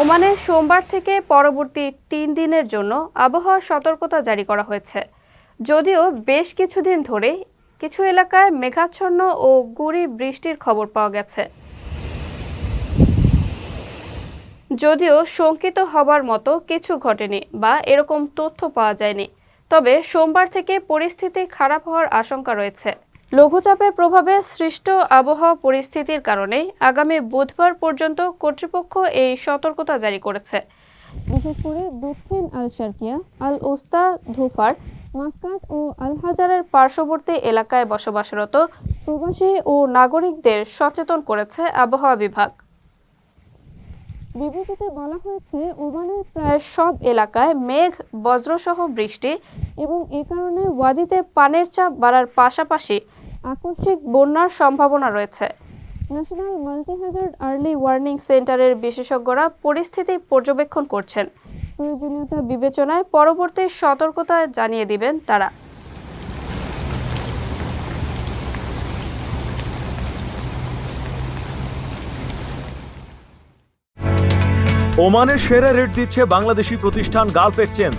ওমানে সোমবার থেকে পরবর্তী তিন দিনের জন্য আবহাওয়া সতর্কতা জারি করা হয়েছে। যদিও বেশ কিছুদিন ধরে কিছু এলাকায় মেঘাচ্ছন্ন ও গুড়ি বৃষ্টির খবর পাওয়া গেছে। যদিও শঙ্কিত হবার মতো কিছু ঘটেনি বা এরকম তথ্য পাওয়া যায়নি, তবে সোমবার থেকে পরিস্থিতি খারাপ হওয়ার আশঙ্কা রয়েছে। লঘুচাপের প্রভাবে সৃষ্ট আবহাওয়া পরিস্থিতির কারণে আগামী বুধবার পর্যন্ত কর্তৃপক্ষ এই সতর্কতা জারি করেছে। বিশেষ করে দক্ষিণ আল শার্কিয়া আল ওস্তা ধুফার মাস্কাট ও আল হাজারের পার্শ্ববর্তী এলাকায় বসবাসরত প্রবাসী ও নাগরিকদের সচেতন করেছে আবহাওয়া বিভাগ। বিবৃতিতে বলা হয়েছে, ওমানের প্রায় সব এলাকায় মেঘ, বজ্রসহ বৃষ্টি এবং এ কারণে ওয়াদিতে পানের চাপ বাড়ার পাশাপাশি আকস্মিক বন্যার সম্ভাবনা রয়েছে। National multi hazard early warning সেন্টারের বিশেষজ্ঞরা পরিস্থিতি পর্যবেক্ষণ করছেন। প্রয়োজনীয়তা বিবেচনায় পরবর্তী সতর্কতা জানিয়ে দিবেন তারা। ওমানের সেরা রেট দিচ্ছে বাংলাদেশি প্রতিষ্ঠান গালফ এক্সচেঞ্জ।